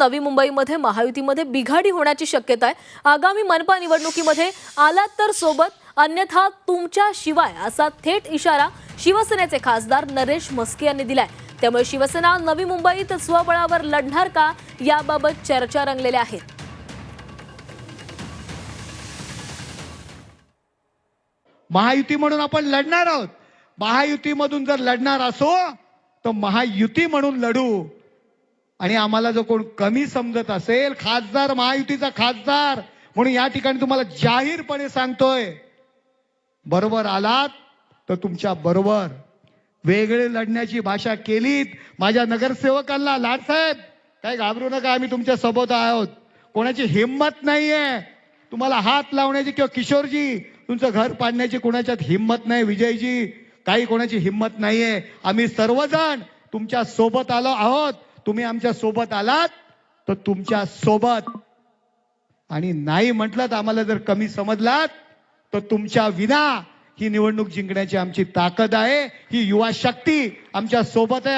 नवी मुंबईमध्ये महायुतीमध्ये बिघाडी होण्याची शक्यता आहे. आगामी मनपा निवडणुकीमध्ये आलात तर सोबत अन्यथा तुमच्या शिवाय असा थेट इशारा शिवसेनेचे खासदार नरेश म्हस्के यांनी दिलाय. त्यामुळे शिवसेना नवी मुंबईत स्वबळावर लढणार का याबाबत चर्चा रंगलेल्या आहेत. महायुती म्हणून आपण लढणार आहोत. महायुतीमधून जर लढणार असो तर महायुती म्हणून लढू. आणि आम्हाला जो कोण कमी समजत असेल खासदार महायुतीचा खासदार म्हणून या ठिकाणी तुम्हाला जाहीरपणे सांगतोय बरोबर आलात तर तुमच्या बरोबर वेगळे लढण्याची भाषा केलीत. माझ्या नगरसेवकांना लाडसाहेब काय घाबरू नका आम्ही तुमच्यासोबत आहोत. कोणाची हिंमत नाहीये. तुम्हाला हात लावण्याची किंवा किशोरजी तुमचं घर पाडण्याची कोणाच्यात हिंमत नाही विजयजी काही कोणाची हिंमत नाहीये. आम्ही सर्वजण तुमच्यासोबत आलो आहोत. तुम्ही आमच्यासोबत आलात तर तुमच्यासोबत. आणि नाही म्हटलं तर आम्हाला जर कमी समजलात तर तुमच्या विना ही निवडणूक जिंकण्याची आमची ताकद आहे ही युवा शक्ती आमच्यासोबत आहे